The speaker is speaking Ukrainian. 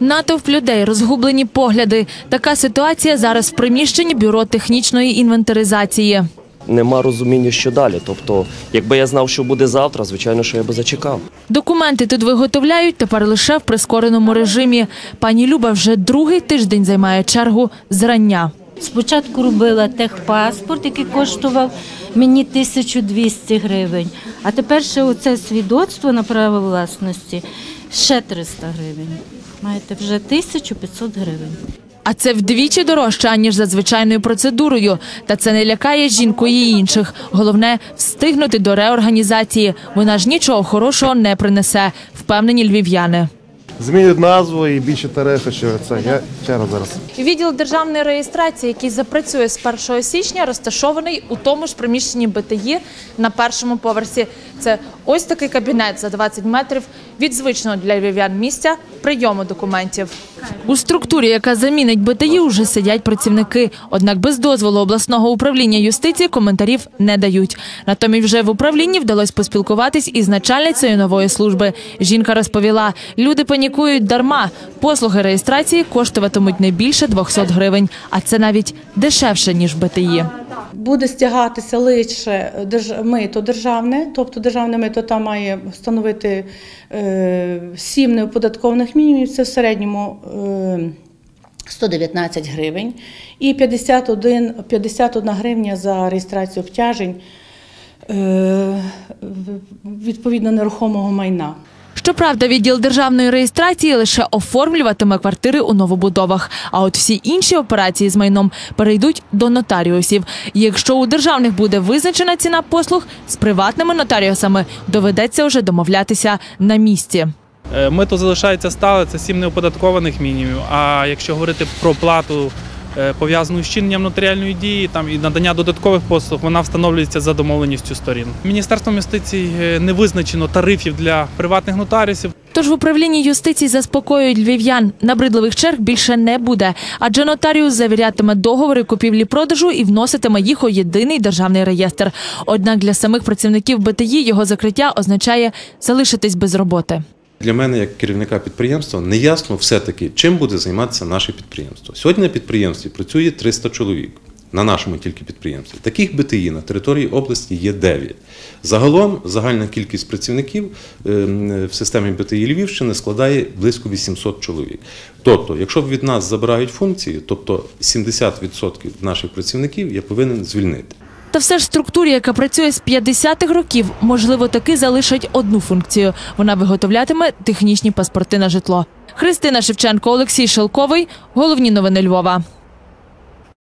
Натовп людей, розгублені погляди. Така ситуація зараз в приміщенні бюро технічної інвентаризації. Нема розуміння, що далі. Тобто, якби я знав, що буде завтра, звичайно, що я би зачекав. Документи тут виготовляють тепер лише в прискореному режимі. Пані Люба вже другий тиждень займає чергу зрання. Спочатку робила техпаспорт, який коштував мені 1200 гривень. А тепер ще оце свідоцтво на право власності ще 300 гривень. Маєте вже 1500 гривень. А це вдвічі дорожче, аніж за звичайною процедурою. Та це не лякає жінку і інших. Головне встигнути до реорганізації. Вона ж нічого хорошого не принесе, впевнені львів'яни. Змінюють назву і більше тарифи, що це. Я ще раз зараз. Відділ державної реєстрації, який запрацює з 1 січня, розташований у тому ж приміщенні БТІ на першому поверсі. Це ось такий кабінет за 20 метрів від звичного для львів'ян місця прийому документів. У структурі, яка замінить БТІ, вже сидять працівники. Однак без дозволу обласного управління юстиції коментарів не дають. Натомість вже в управлінні вдалося поспілкуватись із начальницею нової служби. Жінка розповіла, люди панікують дарма. Послуги реєстрації коштуватимуть не більше 200 гривень, а це навіть дешевше ніж в БТІ. Буде стягатися лише мито державне, тобто державне мито там має становити е, 7 неоподаткованих мінімумів, це в середньому е, 119 гривень, і 51, 51 гривня за реєстрацію обтяжень е, відповідно нерухомого майна. Щоправда, відділ державної реєстрації лише оформлюватиме квартири у новобудовах. А от всі інші операції з майном перейдуть до нотаріусів. Якщо у державних буде визначена ціна послуг, з приватними нотаріусами доведеться вже домовлятися на місці. Е, Мито залишається стале, це сім неоподаткованих мінімумів. А якщо говорити про плату пов'язану з чиненням нотаріальної дії там і надання додаткових послуг, вона встановлюється за домовленістю сторін. Міністерством юстиції е, не визначено тарифів для приватних нотаріусів. Тож в управлінні юстиції заспокоюють львів'ян. Набридливих черг більше не буде, адже нотаріус завірятиме договори купівлі-продажу і вноситиме їх у єдиний державний реєстр. Однак для самих працівників БТІ його закриття означає залишитись без роботи. Для мене, як керівника підприємства, не ясно все-таки, чим буде займатися наше підприємство. Сьогодні на підприємстві працює 300 чоловік. На нашому тільки підприємстві. Таких БТІ на території області є 9. Загалом загальна кількість працівників ем, в системі БТІ Львівщини складає близько 800 чоловік. Тобто, якщо від нас забирають функції, тобто 70% наших працівників я повинен звільнити. Та все ж структурі, яка працює з 50-х років, можливо, таки залишать одну функцію. Вона виготовлятиме технічні паспорти на житло. Христина Шевченко, Олексій Шелковий. Головні новини Львова.